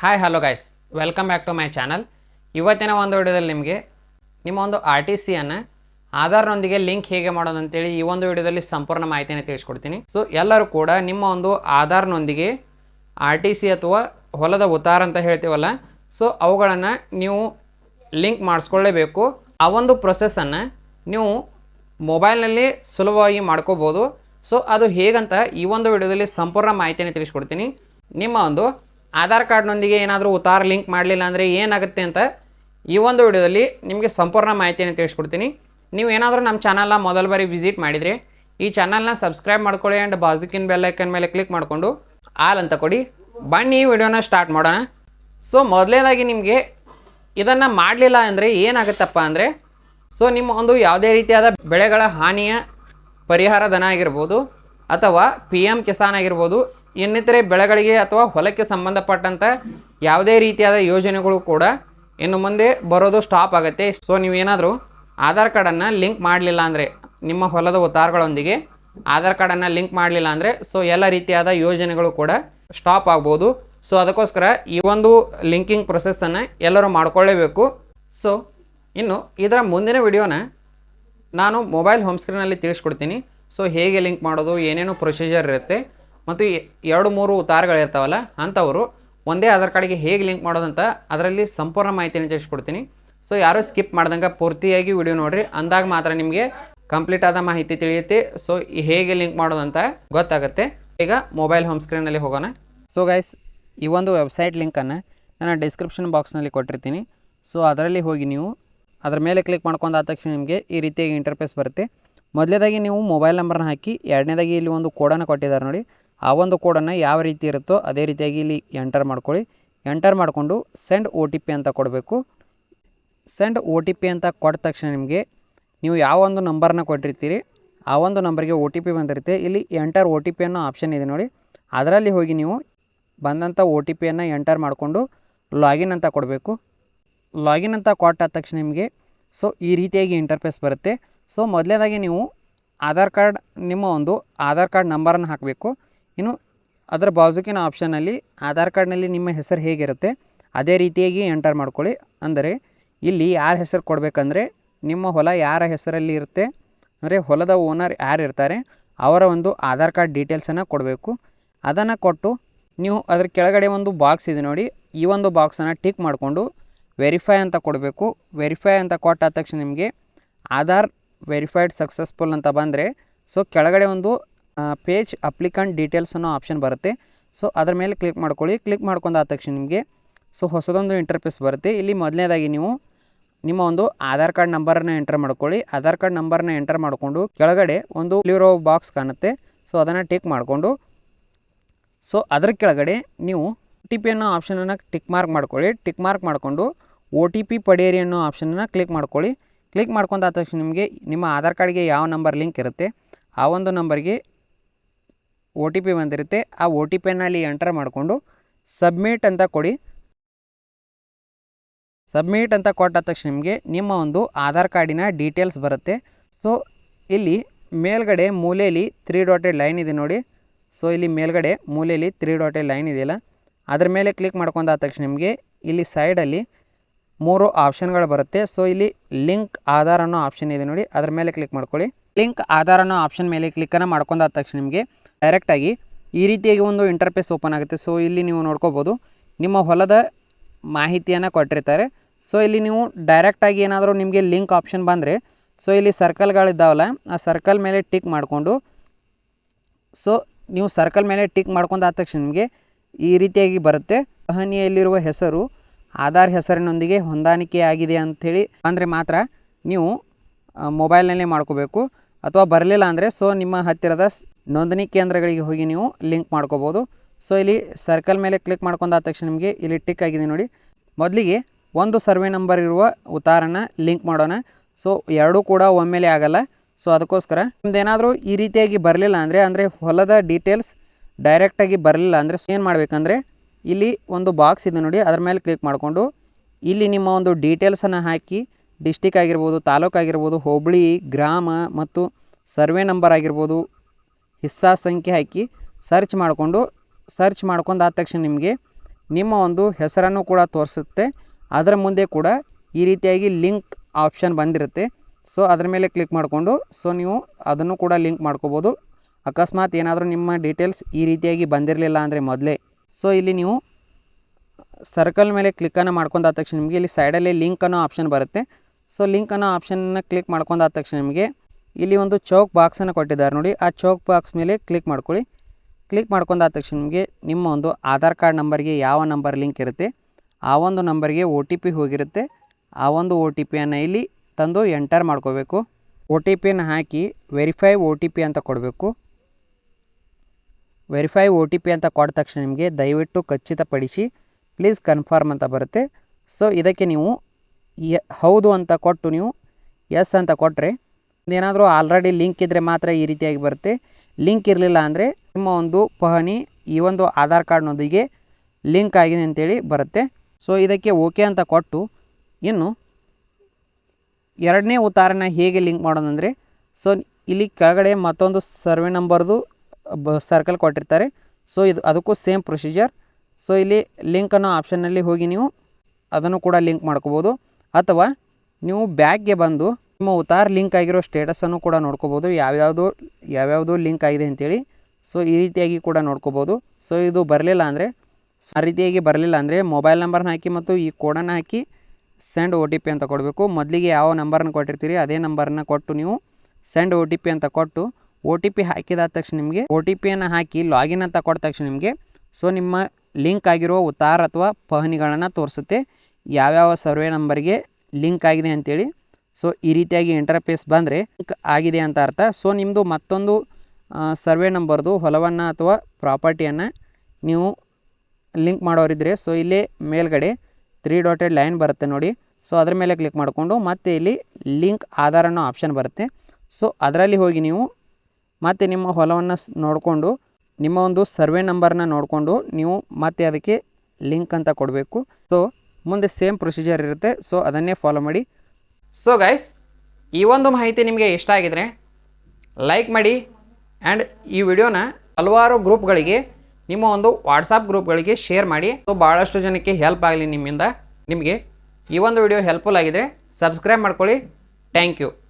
Hi hello guys welcome back to my channel ಇವತ್ತಿನ ಒಂದು ವಿಡಿಯೋದಲ್ಲಿ ನಿಮಗೆ ನಿಮ್ಮ ಒಂದು ಆರ್ ಟಿ ಸಿಯನ್ನು ಆಧಾರ್ನೊಂದಿಗೆ ಲಿಂಕ್ ಹೇಗೆ ಮಾಡೋದು ಅಂತೇಳಿ ಈ ಒಂದು ವಿಡಿಯೋದಲ್ಲಿ ಸಂಪೂರ್ಣ ಮಾಹಿತಿಯನ್ನು ತಿಳಿಸ್ಕೊಡ್ತೀನಿ. ಸೊ ಎಲ್ಲರೂ ಕೂಡ ನಿಮ್ಮ ಒಂದು ಆಧಾರ್ನೊಂದಿಗೆ ಆರ್ ಟಿ ಸಿ ಅಥವಾ ಹೊಲದ ಉತ್ತಾರ ಅಂತ ಹೇಳ್ತೀವಲ್ಲ ಸೊ ಅವುಗಳನ್ನು ನೀವು ಲಿಂಕ್ ಮಾಡಿಸ್ಕೊಳ್ಳೇಬೇಕು. ಆ ಒಂದು ಪ್ರೊಸೆಸನ್ನು ನೀವು ಮೊಬೈಲ್ನಲ್ಲಿ ಸುಲಭವಾಗಿ ಮಾಡ್ಕೋಬೋದು. ಸೊ ಅದು ಹೇಗಂತ ಈ ಒಂದು ವಿಡಿಯೋದಲ್ಲಿ ಸಂಪೂರ್ಣ ಮಾಹಿತಿಯನ್ನು ತಿಳಿಸ್ಕೊಡ್ತೀನಿ. ನಿಮ್ಮ ಒಂದು ಆಧಾರ್ ಕಾರ್ಡ್ನೊಂದಿಗೆ ಏನಾದರೂ ಉತ್ತಾರ ಲಿಂಕ್ ಮಾಡಲಿಲ್ಲ ಅಂದರೆ ಏನಾಗುತ್ತೆ ಅಂತ ಈ ಒಂದು ವಿಡಿಯೋದಲ್ಲಿ ನಿಮಗೆ ಸಂಪೂರ್ಣ ಮಾಹಿತಿಯನ್ನು ತಿಳಿಸ್ಕೊಡ್ತೀನಿ. ನೀವು ಏನಾದರೂ ನಮ್ಮ ಚಾನಲ್ನ ಮೊದಲ ಬಾರಿ ವಿಸಿಟ್ ಮಾಡಿದರೆ ಈ ಚಾನಲ್ನ ಸಬ್ಸ್ಕ್ರೈಬ್ ಮಾಡ್ಕೊಳ್ಳಿ ಆ್ಯಂಡ್ ಬಾಜುಕಿನ ಬೆಲ್ಲೈಕನ್ ಮೇಲೆ ಕ್ಲಿಕ್ ಮಾಡಿಕೊಂಡು ಆಲ್ ಅಂತ ಕೊಡಿ. ಬನ್ನಿ, ಈ ವಿಡಿಯೋನ ಸ್ಟಾರ್ಟ್ ಮಾಡೋಣ. ಸೊ ಮೊದಲನೇದಾಗಿ ನಿಮಗೆ ಇದನ್ನು ಮಾಡಲಿಲ್ಲ ಅಂದರೆ ಏನಾಗುತ್ತಪ್ಪ ಅಂದರೆ, ಸೊ, ನಿಮ್ಮ ಒಂದು ಯಾವುದೇ ರೀತಿಯಾದ ಬೆಳೆಗಳ ಹಾನಿಯ ಪರಿಹಾರ ಧನ ಆಗಿರ್ಬೋದು ಅಥವಾ ಪಿ ಎಂ ಕಿಸಾನ್ ಆಗಿರ್ಬೋದು, ಇನ್ನಿತರೆ ಬೆಳೆಗಳಿಗೆ ಅಥವಾ ಹೊಲಕ್ಕೆ ಸಂಬಂಧಪಟ್ಟಂಥ ಯಾವುದೇ ರೀತಿಯಾದ ಯೋಜನೆಗಳು ಕೂಡ ಇನ್ನು ಮುಂದೆ ಬರೋದು ಸ್ಟಾಪ್ ಆಗುತ್ತೆ. ಸೊ ನೀವೇನಾದರೂ ಆಧಾರ್ ಕಾರ್ಡನ್ನು ಲಿಂಕ್ ಮಾಡಲಿಲ್ಲ ಅಂದರೆ, ನಿಮ್ಮ ಹೊಲದ ಉತ್ತಾರಗಳೊಂದಿಗೆ ಆಧಾರ್ ಕಾರ್ಡನ್ನು ಲಿಂಕ್ ಮಾಡಲಿಲ್ಲ ಅಂದರೆ ಸೊ ಎಲ್ಲ ರೀತಿಯಾದ ಯೋಜನೆಗಳು ಕೂಡ ಸ್ಟಾಪ್ ಆಗ್ಬೋದು. ಸೊ ಅದಕ್ಕೋಸ್ಕರ ಈ ಒಂದು ಲಿಂಕಿಂಗ್ ಪ್ರೊಸೆಸ್ಸನ್ನು ಎಲ್ಲರೂ ಮಾಡಿಕೊಳ್ಳೇಬೇಕು. ಸೊ ಇನ್ನು ಇದರ ಮುಂದಿನ ವಿಡಿಯೋನ ನಾನು ಮೊಬೈಲ್ ಹೋಮ್ ಸ್ಕ್ರೀನಲ್ಲಿ ತಿಳಿಸ್ಕೊಡ್ತೀನಿ. ಸೊ ಹೇಗೆ ಲಿಂಕ್ ಮಾಡೋದು, ಏನೇನು ಪ್ರೊಸೀಜರ್ ಇರುತ್ತೆ. ಮತ್ತು ಎರಡು ಮೂರು ತಾರಗಳಿರ್ತಾವಲ್ಲ ಅಂಥವರು ಒಂದೇ ಆಧಾರ್ ಕಾರ್ಡಿಗೆ ಹೇಗೆ ಲಿಂಕ್ ಮಾಡೋದಂತ ಅದರಲ್ಲಿ ಸಂಪೂರ್ಣ ಮಾಹಿತಿಯನ್ನು ತಿಳಿಸ್ಕೊಡ್ತೀನಿ. ಸೊ ಯಾರೂ ಸ್ಕಿಪ್ ಮಾಡ್ದಂಗೆ ಪೂರ್ತಿಯಾಗಿ ವಿಡಿಯೋ ನೋಡಿರಿ. ಅಂದಾಗ ಮಾತ್ರ ನಿಮಗೆ ಕಂಪ್ಲೀಟ್ ಆದ ಮಾಹಿತಿ ತಿಳಿಯುತ್ತೆ. ಸೊ ಹೇಗೆ ಲಿಂಕ್ ಮಾಡೋದಂತ ಗೊತ್ತಾಗುತ್ತೆ. ಈಗ ಮೊಬೈಲ್ ಹೋಮ್ ಸ್ಕ್ರೀನಲ್ಲಿ ಹೋಗೋಣ. ಸೊ ಗೈಸ್ ಈ ಒಂದು ವೆಬ್ಸೈಟ್ ಲಿಂಕನ್ನು ನಾನು ಡಿಸ್ಕ್ರಿಪ್ಷನ್ ಬಾಕ್ಸ್ನಲ್ಲಿ ಕೊಟ್ಟಿರ್ತೀನಿ. ಸೊ ಅದರಲ್ಲಿ ಹೋಗಿ ನೀವು ಅದರ ಮೇಲೆ ಕ್ಲಿಕ್ ಮಾಡ್ಕೊಂಡಾದ ತಕ್ಷಣ ನಿಮಗೆ ಈ ರೀತಿಯಾಗಿ ಇಂಟರ್ಫೇಸ್ ಬರುತ್ತೆ. ಮೊದಲೇದಾಗಿ ನೀವು ಮೊಬೈಲ್ ನಂಬರ್ನ ಹಾಕಿ, ಎರಡನೇದಾಗಿ ಇಲ್ಲಿ ಒಂದು ಕೋಡನ್ನು ಕೊಟ್ಟಿದ್ದಾರೆ ನೋಡಿ. ಆ ಒಂದು ಕೋಡನ್ನು ಯಾವ ರೀತಿ ಇರುತ್ತೋ ಅದೇ ರೀತಿಯಾಗಿ ಇಲ್ಲಿ ಎಂಟರ್ ಮಾಡ್ಕೊಳ್ಳಿ. ಎಂಟರ್ ಮಾಡಿಕೊಂಡು ಸೆಂಡ್ ಒ ಟಿ ಅಂತ ಕೊಡಬೇಕು. ಸೆಂಡ್ ಒ ಟಿ ಅಂತ ಕೊಟ್ಟ ತಕ್ಷಣ ನಿಮಗೆ ನೀವು ಯಾವ ಒಂದು ನಂಬರ್ನ ಕೊಟ್ಟಿರ್ತೀರಿ, ಆ ಒಂದು ನಂಬರ್ಗೆ ಒ ಟಿ ಬಂದಿರುತ್ತೆ. ಇಲ್ಲಿ ಎಂಟರ್ ಒ ಟಿ ಅನ್ನೋ ಆಪ್ಷನ್ ಇದೆ ನೋಡಿ. ಅದರಲ್ಲಿ ಹೋಗಿ ನೀವು ಬಂದಂಥ ಒ ಟಿ ಪಿಯನ್ನು ಎಂಟರ್ ಮಾಡಿಕೊಂಡು ಲಾಗಿನ್ ಅಂತ ಕೊಡಬೇಕು. ಲಾಗಿನ್ ಅಂತ ಕೊಟ್ಟಾದ ತಕ್ಷಣ ನಿಮಗೆ ಸೊ ಈ ರೀತಿಯಾಗಿ ಇಂಟರ್ಫೇಸ್ ಬರುತ್ತೆ. ಸೊ ಮೊದಲನೇದಾಗಿ ನೀವು ಆಧಾರ್ ಕಾರ್ಡ್, ನಿಮ್ಮ ಒಂದು ಆಧಾರ್ ಕಾರ್ಡ್ ನಂಬರನ್ನು ಹಾಕಬೇಕು. ಇನ್ನು ಅದರ ಬಾಜುಕಿನ ಆಪ್ಷನಲ್ಲಿ ಆಧಾರ್ ಕಾರ್ಡ್ನಲ್ಲಿ ನಿಮ್ಮ ಹೆಸರು ಹೇಗಿರುತ್ತೆ, ಅದೇ ರೀತಿಯಾಗಿ ಎಂಟರ್ ಮಾಡ್ಕೊಳ್ಳಿ. ಅಂದರೆ ಇಲ್ಲಿ ಯಾರ ಹೆಸರು ಕೊಡಬೇಕಂದ್ರೆ ನಿಮ್ಮ ಹೊಲ ಯಾರ ಹೆಸರಲ್ಲಿ ಇರುತ್ತೆ, ಅಂದರೆ ಹೊಲದ ಓನರ್ ಯಾರು ಇರ್ತಾರೆ, ಅವರ ಒಂದು ಆಧಾರ್ ಕಾರ್ಡ್ ಡೀಟೇಲ್ಸನ್ನು ಕೊಡಬೇಕು. ಅದನ್ನು ಕೊಟ್ಟು ನೀವು ಅದ್ರ ಕೆಳಗಡೆ ಒಂದು ಬಾಕ್ಸ್ ಇದೆ ನೋಡಿ, ಈ ಒಂದು ಬಾಕ್ಸನ್ನು ಟಿಕ್ ಮಾಡಿಕೊಂಡು ವೆರಿಫೈ ಅಂತ ಕೊಡಬೇಕು. ವೆರಿಫೈ ಅಂತ ಕೊಟ್ಟಾದ ತಕ್ಷಣ ನಿಮಗೆ ಆಧಾರ್ ವೆರಿಫೈಡ್ ಸಕ್ಸಸ್ಫುಲ್ ಅಂತ ಬಂದರೆ, ಸೊ ಕೆಳಗಡೆ ಒಂದು ಪೇಜ್ ಅಪ್ಲಿಕಂಟ್ ಡೀಟೇಲ್ಸ್ ಅನ್ನೋ ಆಪ್ಷನ್ ಬರುತ್ತೆ. ಸೊ ಅದ್ರ ಮೇಲೆ ಕ್ಲಿಕ್ ಮಾಡ್ಕೊಳ್ಳಿ. ಕ್ಲಿಕ್ ಮಾಡ್ಕೊಂಡಾದ ತಕ್ಷಣ ನಿಮಗೆ, ಸೊ ಹೊಸದೊಂದು ಇಂಟರ್ಫೇಸ್ ಬರುತ್ತೆ. ಇಲ್ಲಿ ಮೊದಲನೇದಾಗಿ ನೀವು ನಿಮ್ಮ ಒಂದು ಆಧಾರ್ ಕಾರ್ಡ್ ನಂಬರನ್ನು ಎಂಟರ್ ಮಾಡ್ಕೊಳ್ಳಿ. ಆಧಾರ್ ಕಾರ್ಡ್ ನಂಬರ್ನ ಎಂಟರ್ ಮಾಡಿಕೊಂಡು ಕೆಳಗಡೆ ಒಂದು ಕ್ಲಿಯರೋ ಬಾಕ್ಸ್ ಕಾಣುತ್ತೆ. ಸೊ ಅದನ್ನು ಟಿಕ್ ಮಾಡಿಕೊಂಡು, ಸೊ ಅದರ ಕೆಳಗಡೆ ನೀವು ಒ ಟಿ ಪಿ ಅನ್ನೋ ಆಪ್ಷನನ್ನು ಟಿಕ್ ಮಾರ್ಕ್ ಮಾಡ್ಕೊಳ್ಳಿ. ಟಿಕ್ ಮಾರ್ಕ್ ಮಾಡಿಕೊಂಡು ಒ ಟಿ ಪಿ ಪಡೆಯಿರಿ ಅನ್ನೋ ಆಪ್ಷನನ್ನು ಕ್ಲಿಕ್ ಮಾಡ್ಕೊಳ್ಳಿ. ಕ್ಲಿಕ್ ಮಾಡ್ಕೊಂಡಾದ ತಕ್ಷಣ ನಿಮಗೆ ನಿಮ್ಮ ಆಧಾರ್ ಕಾರ್ಡ್ಗೆ ಯಾವ ನಂಬರ್ ಲಿಂಕ್ ಇರುತ್ತೆ, ಆ ಒಂದು ನಂಬರ್ಗೆ ಒ ಟಿ ಪಿ ಬಂದಿರುತ್ತೆ, ಆ ಒ ಟಿ ಪಿಯನ್ನು ಅಲ್ಲಿ ಎಂಟರ್ ಮಾಡಿಕೊಂಡು ಸಬ್ಮಿಟ್ ಅಂತ ಕೊಡಿ. ಸಬ್ಮಿಟ್ ಅಂತ ಕೊಟ್ಟ ತಕ್ಷಣ ನಿಮಗೆ ನಿಮ್ಮ ಒಂದು ಆಧಾರ್ ಕಾರ್ಡಿನ ಡೀಟೇಲ್ಸ್ ಬರುತ್ತೆ. ಸೊ, ಇಲ್ಲಿ ಮೇಲ್ಗಡೆ ಮೂಲೆಯಲ್ಲಿ ತ್ರೀ ಡಾಟೆಡ್ ಲೈನ್ ಇದೆ ನೋಡಿ. ಸೊ, ಇಲ್ಲಿ ಮೇಲ್ಗಡೆ ಮೂಲೆಯಲ್ಲಿ ತ್ರೀ ಡಾಟೆಡ್ ಲೈನ್ ಇದೆಯಲ್ಲ, ಅದ್ರ ಮೇಲೆ ಕ್ಲಿಕ್ ಮಾಡ್ಕೊಂಡಾದ ತಕ್ಷಣ ನಿಮಗೆ ಇಲ್ಲಿ ಸೈಡಲ್ಲಿ ಮೂರು ಆಪ್ಷನ್ಗಳು ಬರುತ್ತೆ ಸೊ ಇಲ್ಲಿ ಲಿಂಕ್ ಆಧಾರ್ ಅನ್ನೋ ಆಪ್ಷನ್ ಇದೆ ನೋಡಿ ಅದ್ರ ಮೇಲೆ ಕ್ಲಿಕ್ ಮಾಡ್ಕೊಳ್ಳಿ ಲಿಂಕ್ ಆಧಾರ್ ಅನ್ನೋ ಆಪ್ಷನ್ ಮೇಲೆ ಕ್ಲಿಕ್ಕನ್ನು ಮಾಡ್ಕೊಂಡಾದ ತಕ್ಷಣ ನಿಮಗೆ ಡೈರೆಕ್ಟಾಗಿ ಈ ರೀತಿಯಾಗಿ ಒಂದು ಇಂಟರ್ಫೇಸ್ ಓಪನ್ ಆಗುತ್ತೆ ಸೊ ಇಲ್ಲಿ ನೀವು ನೋಡ್ಕೋಬೋದು ನಿಮ್ಮ ಹೊಲದ ಮಾಹಿತಿಯನ್ನು ಕೊಟ್ಟಿರ್ತಾರೆ ಸೊ ಇಲ್ಲಿ ನೀವು ಡೈರೆಕ್ಟಾಗಿ ಏನಾದರೂ ನಿಮಗೆ ಲಿಂಕ್ ಆಪ್ಷನ್ ಬಂದರೆ ಸೊ ಇಲ್ಲಿ ಸರ್ಕಲ್ಗಳಿದ್ದಾವಲ್ಲ ಆ ಸರ್ಕಲ್ ಮೇಲೆ ಟಿಕ್ ಮಾಡಿಕೊಂಡು ಸೊ ನೀವು ಸರ್ಕಲ್ ಮೇಲೆ ಟಿಕ್ ಮಾಡ್ಕೊಂಡಾದ ತಕ್ಷಣ ನಿಮಗೆ ಈ ರೀತಿಯಾಗಿ ಬರುತ್ತೆ ಅಹನಿಯಲ್ಲಿರುವ ಹೆಸರು ಆಧಾರ್ ಹೆಸರಿನೊಂದಿಗೆ ಹೊಂದಾಣಿಕೆಯಾಗಿದೆ ಅಂಥೇಳಿ ಅಂದರೆ ಮಾತ್ರ ನೀವು ಮೊಬೈಲ್ನಲ್ಲೇ ಮಾಡ್ಕೋಬೇಕು. ಅಥವಾ ಬರಲಿಲ್ಲ ಅಂದರೆ ಸೊ ನಿಮ್ಮ ಹತ್ತಿರದ ನೋಂದಣಿ ಕೇಂದ್ರಗಳಿಗೆ ಹೋಗಿ ನೀವು ಲಿಂಕ್ ಮಾಡ್ಕೋಬೋದು. ಸೊ ಇಲ್ಲಿ ಸರ್ಕಲ್ ಮೇಲೆ ಕ್ಲಿಕ್ ಮಾಡ್ಕೊಂಡಾದ ತಕ್ಷಣ ನಿಮಗೆ ಇಲ್ಲಿ ಟಿಕ್ ಆಗಿದೆ ನೋಡಿ. ಮೊದಲಿಗೆ ಒಂದು ಸರ್ವೆ ನಂಬರ್ ಇರುವ ಉತ್ತಾರನ ಲಿಂಕ್ ಮಾಡೋಣ. ಸೊ ಎರಡೂ ಕೂಡ ಒಮ್ಮೆಲೆ ಆಗಲ್ಲ. ಸೊ ಅದಕ್ಕೋಸ್ಕರ ನಿಮ್ದೇನಾದರೂ ಈ ರೀತಿಯಾಗಿ ಬರಲಿಲ್ಲ ಅಂದರೆ ಅಂದರೆ ಹೊಲದ ಡೀಟೇಲ್ಸ್ ಡೈರೆಕ್ಟಾಗಿ ಬರಲಿಲ್ಲ ಅಂದರೆ ಏನು ಮಾಡಬೇಕಂದ್ರೆ ಇಲ್ಲಿ ಒಂದು ಬಾಕ್ಸ್ ಇದೆ ನೋಡಿ, ಅದ್ರ ಮೇಲೆ ಕ್ಲಿಕ್ ಮಾಡಿಕೊಂಡು, ಇಲ್ಲಿ ನಿಮ್ಮ ಒಂದು ಡೀಟೇಲ್ಸನ್ನು ಹಾಕಿ ಡಿಸ್ಟಿಕ್ ಆಗಿರ್ಬೋದು, ತಾಲೂಕು ಆಗಿರ್ಬೋದು, ಹೋಬಳಿ, ಗ್ರಾಮ ಮತ್ತು ಸರ್ವೆ ನಂಬರ್ ಆಗಿರ್ಬೋದು, ಹಿಸ್ಸಾ ಸಂಖ್ಯೆ ಹಾಕಿ ಸರ್ಚ್ ಮಾಡಿಕೊಂಡು ಸರ್ಚ್ ಮಾಡ್ಕೊಂಡು ಆದ ತಕ್ಷಣ ನಿಮಗೆ ನಿಮ್ಮ ಒಂದು ಹೆಸರನ್ನು ಕೂಡ ತೋರಿಸುತ್ತೆ. ಅದರ ಮುಂದೆ ಕೂಡ ಈ ರೀತಿಯಾಗಿ ಲಿಂಕ್ ಆಪ್ಷನ್ ಬಂದಿರುತ್ತೆ. ಸೊ ಅದರ ಮೇಲೆ ಕ್ಲಿಕ್ ಮಾಡಿಕೊಂಡು ಸೊ ನೀವು ಅದನ್ನು ಕೂಡ ಲಿಂಕ್ ಮಾಡ್ಕೋಬೋದು. ಅಕಸ್ಮಾತ್ ಏನಾದರೂ ನಿಮ್ಮ ಡೀಟೇಲ್ಸ್ ಈ ರೀತಿಯಾಗಿ ಬಂದಿರಲಿಲ್ಲ ಅಂದರೆ ಮೊದಲೇ ಸೊ ಇಲ್ಲಿ ನೀವು ಸರ್ಕಲ್ ಮೇಲೆ ಕ್ಲಿಕ್ಕನ್ನು ಮಾಡ್ಕೊಂಡಾದ ತಕ್ಷಣ ನಿಮಗೆ ಇಲ್ಲಿ ಸೈಡಲ್ಲಿ ಲಿಂಕ್ ಅನ್ನೋ ಆಪ್ಷನ್ ಬರುತ್ತೆ. ಸೊ ಲಿಂಕ್ ಅನ್ನೋ ಆಪ್ಷನ್ನ ಕ್ಲಿಕ್ ಮಾಡ್ಕೊಂಡಾದ ತಕ್ಷಣ ನಿಮಗೆ ಇಲ್ಲಿ ಒಂದು ಚೌಕ್ ಬಾಕ್ಸನ್ನು ಕೊಟ್ಟಿದ್ದಾರೆ ನೋಡಿ. ಆ ಚೌಕ್ ಬಾಕ್ಸ್ ಮೇಲೆ ಕ್ಲಿಕ್ ಮಾಡ್ಕೊಳ್ಳಿ. ಕ್ಲಿಕ್ ಮಾಡ್ಕೊಂಡಾದ ತಕ್ಷಣ ನಿಮಗೆ ನಿಮ್ಮ ಒಂದು ಆಧಾರ್ ಕಾರ್ಡ್ ನಂಬರ್ಗೆ ಯಾವ ನಂಬರ್ ಲಿಂಕ್ ಇರುತ್ತೆ, ಆ ಒಂದು ನಂಬರ್ಗೆ ಒ ಟಿ ಪಿ ಹೋಗಿರುತ್ತೆ. ಆ ಒಂದು ಒ ಟಿ ಪಿಯನ್ನು ಇಲ್ಲಿ ತಂದು ಎಂಟರ್ ಮಾಡ್ಕೋಬೇಕು. ಒ ಟಿ ಪಿಯನ್ನು ಹಾಕಿ ವೆರಿಫೈ ಒ ಟಿ ಪಿ ಅಂತ ಕೊಡಬೇಕು. ವೆರಿಫೈ ಒ ಟಿ ಪಿ ಅಂತ ಕೊಟ್ಟ ತಕ್ಷಣ ನಿಮಗೆ ದಯವಿಟ್ಟು ಖಚಿತಪಡಿಸಿ. ಪ್ಲೀಸ್ ಕನ್ಫರ್ಮ್ ಅಂತ ಬರುತ್ತೆ. ಸೊ ಇದಕ್ಕೆ ನೀವು ಹೌದು ಅಂತ ಕೊಟ್ಟು ನೀವು ಎಸ್ ಅಂತ ಕೊಟ್ಟರೆ ಏನಾದರೂ ಆಲ್ರೆಡಿ ಲಿಂಕ್ ಇದ್ದರೆ ಮಾತ್ರ ಈ ರೀತಿಯಾಗಿ ಬರುತ್ತೆ. ಲಿಂಕ್ ಇರಲಿಲ್ಲ ಅಂದರೆ ನಿಮ್ಮ ಒಂದು ಪಹಣಿ ಈ ಒಂದು ಆಧಾರ್ ಕಾರ್ಡ್ನೊಂದಿಗೆ ಲಿಂಕ್ ಆಗಿದೆ ಅಂತೇಳಿ ಬರುತ್ತೆ. ಸೊ ಇದಕ್ಕೆ ಓಕೆ ಅಂತ ಕೊಟ್ಟು ಇನ್ನು ಎರಡನೇ ಉತ್ತಾರನ ಹೇಗೆ ಲಿಂಕ್ ಮಾಡೋದಂದರೆ ಸೊ ಇಲ್ಲಿ ಕೆಳಗಡೆ ಮತ್ತೊಂದು ಸರ್ವೆ ನಂಬರ್ದು ಸರ್ಕಲ್ ಕೊಟ್ಟಿರ್ತಾರೆ. ಸೊ ಇದು ಅದಕ್ಕೂ ಸೇಮ್ ಪ್ರೊಸೀಜರ್ ಸೊ ಇಲ್ಲಿ ಲಿಂಕ್ ಅನ್ನೋ ಆಪ್ಷನ್ನಲ್ಲಿ ಹೋಗಿ ನೀವು ಅದನ್ನು ಕೂಡ ಲಿಂಕ್ ಮಾಡ್ಕೋಬೋದು. ಅಥವಾ ನೀವು ಬ್ಯಾಗ್ಗೆ ಬಂದು ನಿಮ್ಮ ಉತಾರ್ ಲಿಂಕ್ ಆಗಿರೋ ಸ್ಟೇಟಸನ್ನು ಕೂಡ ನೋಡ್ಕೋಬೋದು. ಯಾವ್ಯಾವುದು ಯಾವ್ಯಾವುದು ಲಿಂಕ್ ಆಗಿದೆ ಅಂತೇಳಿ. ಸೊ ಈ ರೀತಿಯಾಗಿ ಕೂಡ ನೋಡ್ಕೋಬೋದು. ಸೊ ಇದು ಬರಲಿಲ್ಲ ಅಂದರೆ ಆ ರೀತಿಯಾಗಿ ಬರಲಿಲ್ಲ ಅಂದರೆ ಮೊಬೈಲ್ ನಂಬರ್ನ ಹಾಕಿ ಮತ್ತು ಈ ಕೋಡನ್ನು ಹಾಕಿ ಸೆಂಡ್ ಒ ಟಿ ಪಿ ಅಂತ ಕೊಡಬೇಕು. ಮೊದಲಿಗೆ ಯಾವ ನಂಬರ್ನ ಕೊಟ್ಟಿರ್ತೀರಿ, ಅದೇ ನಂಬರನ್ನು ಕೊಟ್ಟು ನೀವು ಸೆಂಡ್ ಒ ಟಿ ಪಿ ಅಂತ ಕೊಟ್ಟು ಒ ಟಿ ಪಿ ಹಾಕಿದಾದ ತಕ್ಷಣ ನಿಮಗೆ ಒ ಟಿ ಪಿಯನ್ನು ಹಾಕಿ ಲಾಗಿನ್ ಅಂತ ಕೊಟ್ಟ ತಕ್ಷಣ ನಿಮಗೆ ಸೊ ನಿಮ್ಮ ಲಿಂಕ್ ಆಗಿರೋ ಉತ್ತಾರ ಅಥವಾ ಪಹಣಿಗಳನ್ನು ತೋರಿಸುತ್ತೆ. ಯಾವ್ಯಾವ ಸರ್ವೆ ನಂಬರ್ಗೆ ಲಿಂಕ್ ಆಗಿದೆ ಅಂತೇಳಿ. ಸೊ ಈ ರೀತಿಯಾಗಿ ಇಂಟರ್ಫೇಸ್ ಬಂದರೆ ಲಿಂಕ್ ಆಗಿದೆ ಅಂತ ಅರ್ಥ. ಸೊ ನಿಮ್ಮದು ಮತ್ತೊಂದು ಸರ್ವೆ ನಂಬರ್ದು ಹೊಲವನ್ನು ಅಥವಾ ಪ್ರಾಪರ್ಟಿಯನ್ನು ನೀವು ಲಿಂಕ್ ಮಾಡೋರಿದ್ದರೆ ಸೊ ಇಲ್ಲಿ ಮೇಲ್ಗಡೆ ತ್ರೀ ಡಾಟೆಡ್ ಲೈನ್ ಬರುತ್ತೆ ನೋಡಿ. ಸೊ ಅದರ ಮೇಲೆ ಕ್ಲಿಕ್ ಮಾಡಿಕೊಂಡು ಮತ್ತೆ ಇಲ್ಲಿ ಲಿಂಕ್ ಆಧಾರ ಅನ್ನೋ ಆಪ್ಷನ್ ಬರುತ್ತೆ. ಸೊ ಅದರಲ್ಲಿ ಹೋಗಿ ನೀವು ಮತ್ತೆ ನಿಮ್ಮ ಹೊಲವನ್ನು ನೋಡಿಕೊಂಡು, ನಿಮ್ಮ ಒಂದು ಸರ್ವೆ ನಂಬರ್ನ ನೋಡಿಕೊಂಡು ನೀವು ಮತ್ತೆ ಅದಕ್ಕೆ ಲಿಂಕ್ ಅಂತ ಕೊಡಬೇಕು. ಸೊ, ಮುಂದೆ ಸೇಮ್ ಪ್ರೊಸೀಜರ್ ಇರುತ್ತೆ. ಸೊ, ಅದನ್ನೇ ಫಾಲೋ ಮಾಡಿ. ಸೊ, ಗೈಸ್, ಈ ಒಂದು ಮಾಹಿತಿ ನಿಮಗೆ ಇಷ್ಟ ಆಗಿದರೆ ಲೈಕ್ ಮಾಡಿ ಆ್ಯಂಡ್ ಈ ವಿಡಿಯೋನ ಹಲವಾರು ಗ್ರೂಪ್ಗಳಿಗೆ, ನಿಮ್ಮ ಒಂದು ವಾಟ್ಸಪ್ ಗ್ರೂಪ್ಗಳಿಗೆ ಶೇರ್ ಮಾಡಿ. ಸೊ, ಭಾಳಷ್ಟು ಜನಕ್ಕೆ ಹೆಲ್ಪ್ ಆಗಲಿ ನಿಮ್ಮಿಂದ. ನಿಮಗೆ ಈ ಒಂದು ವಿಡಿಯೋ ಹೆಲ್ಪ್ಫುಲ್ ಆಗಿದೆ ಸಬ್ಸ್ಕ್ರೈಬ್ ಮಾಡ್ಕೊಳ್ಳಿ. Thank you.